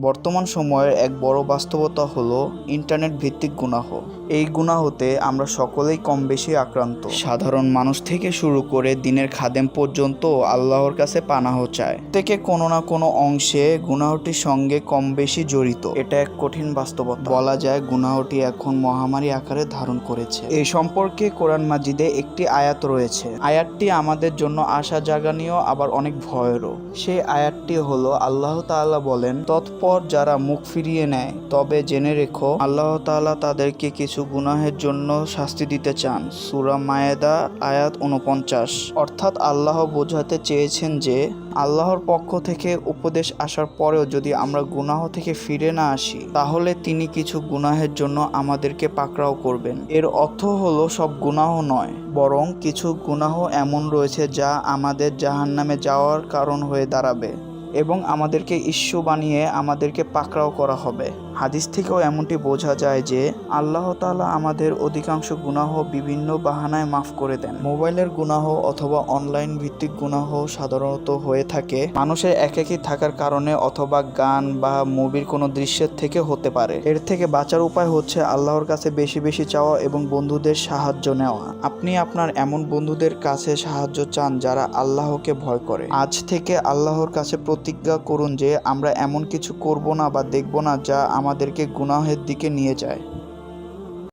বর্তমান সময়ের এক বড় বাস্তবতা হলো ইন্টারনেট ভিত্তিক গুনাহ। এই গুনাহতে আমরা সকলেই কম বেশি আক্রান্ত। সাধারণ মানুষ থেকে শুরু করে দিনের খাদেম পর্যন্ত আল্লাহর কাছে পানাহ চায়। থেকে কোনো না কোনো অংশে গুনাহটির সঙ্গে কম বেশি জড়িত। এটা এক কঠিন বাস্তবতা। বলা যায় গুনাহটি এখন মহামারী আকারে ধারণ করেছে। এই সম্পর্কে কোরআন মাজিদে একটি আয়াত রয়েছে। আয়াতটি আমাদের জন্য আশা জাগানীয় আবার অনেক ভয়েরও। সেই আয়াতটি হলো আল্লাহ তাআলা বলেন, তৎপর যারা মুখ ফিরিয়ে নেয়, তবে জেনে রেখো, আল্লাহ তাআলা তাদেরকে কিছু গুনাহের জন্য শাস্তি দিতে চান। সুরা মায়েদা, আয়াত উনপঞ্চাশ অর্থাৎ আল্লাহ বোঝাতে চেয়েছেন যে, আল্লাহর পক্ষ থেকে উপদেশ আসার পরেও যদি আমরা গুনাহ থেকে ফিরে না আসি, তাহলে তিনি কিছু গুনাহের জন্য আমাদেরকে পাকড়াও করবেন। এর অর্থ হলো সব গুনাহ নয়, বরং কিছু গুনাহ এমন রয়েছে যা আমাদের জাহান্নামে যাওয়ার কারণ হয়ে দাঁড়াবে। এবং আমাদেরকে ইস্যু বানিয়ে আমাদেরকে পাকড়াও করা হবে। হাদিস থেকেও এমনটি বোঝা যায় যে আল্লাহ তাআলা আমাদের অধিকাংশ গুনাহ বিভিন্ন বাহানায় মাফ করে দেন। মোবাইলের গুনাহ অথবা অনলাইন ভিত্তিক গুনাহ সাধারণত হয়ে থাকে। মানুষের একাকী থাকার কারণে অথবা গান বা মুভির কোনো দৃশ্যের থেকে হতে পারে। এর থেকে বাঁচার উপায় হচ্ছে আল্লাহর কাছে বেশি বেশি চাওয়া এবং বন্ধুদের সাহায্য নেওয়া। আপনি আপনার এমন বন্ধুদের কাছে সাহায্য চান যারা আল্লাহকে ভয় করে। আজ থেকে আল্লাহর কাছে প্রতিজ্ঞা করুন যে আমরা এমন কিছু করব না বা দেখব না যা আমাদেরকে গুনাহের দিকে নিয়ে যায়।